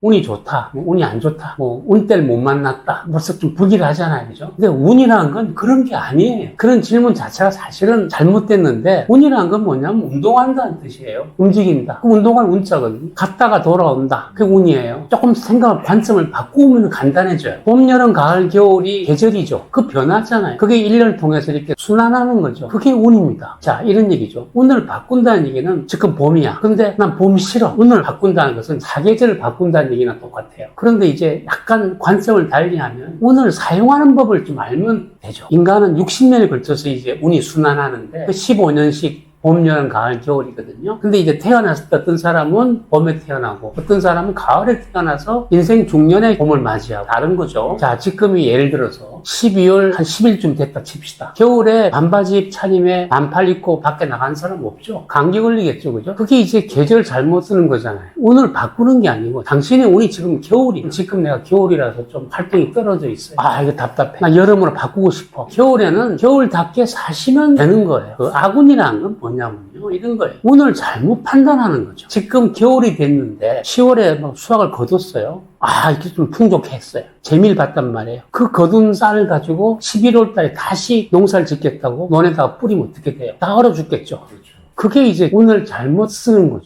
운이 좋다, 뭐 운이 안 좋다, 뭐 운때를 못 만났다. 벌써 좀 불길하잖아요. 그죠? 근데 운이라는 건 그런 게 아니에요. 그런 질문 자체가 사실은 잘못됐는데 운이라는 건 뭐냐면 운동한다는 뜻이에요. 움직인다. 그 운동할 운자거든요. 갔다가 돌아온다. 그게 운이에요. 조금 생각을 관점을 바꾸면 간단해져요. 봄, 여름, 가을, 겨울이 계절이죠. 그 변하잖아요. 그게 1년을 통해서 이렇게 순환하는 거죠. 그게 운입니다. 자, 이런 얘기죠. 운을 바꾼다는 얘기는 지금 봄이야. 근데 난 봄이 싫어. 운을 바꾼다는 것은 사계절을 바꾼다는 얘기나 똑같아요. 그런데 이제 약간 관점을 달리 하면 운을 사용하는 법을 좀 알면 되죠. 인간은 60년에 걸쳐서 이제 운이 순환하는데 그 15년씩 봄, 여름, 가을, 겨울이거든요. 근데 이제 태어났을 때 어떤 사람은 봄에 태어나고 어떤 사람은 가을에 태어나서 인생 중년에 봄을 맞이하고 다른 거죠. 자, 지금이 예를 들어서 12월 한 10일쯤 됐다 칩시다. 겨울에 반바지 차림에 반팔 입고 밖에 나간 사람 없죠. 감기 걸리겠죠. 그죠? 그게 이제 계절 잘못 쓰는 거잖아요. 운을 바꾸는 게 아니고 당신의 운이 지금 겨울이 지금 내가 겨울이라서 좀 활동이 떨어져 있어요. 아, 이거 답답해. 나 여름으로 바꾸고 싶어. 겨울에는 겨울답게 사시면 되는 거예요. 그 아군이라는 건 뭐냐면요. 이런 거예요. 운을 잘못 판단하는 거죠. 지금 겨울이 됐는데 10월에 막 수확을 거뒀어요. 아, 이렇게 좀 풍족했어요. 재미를 봤단 말이에요. 그 거둔 쌀을 가지고 11월 달에 다시 농사를 짓겠다고 논에다가 뿌리면 어떻게 돼요? 다 얼어 죽겠죠. 그게 이제 운을 잘못 쓰는 거죠.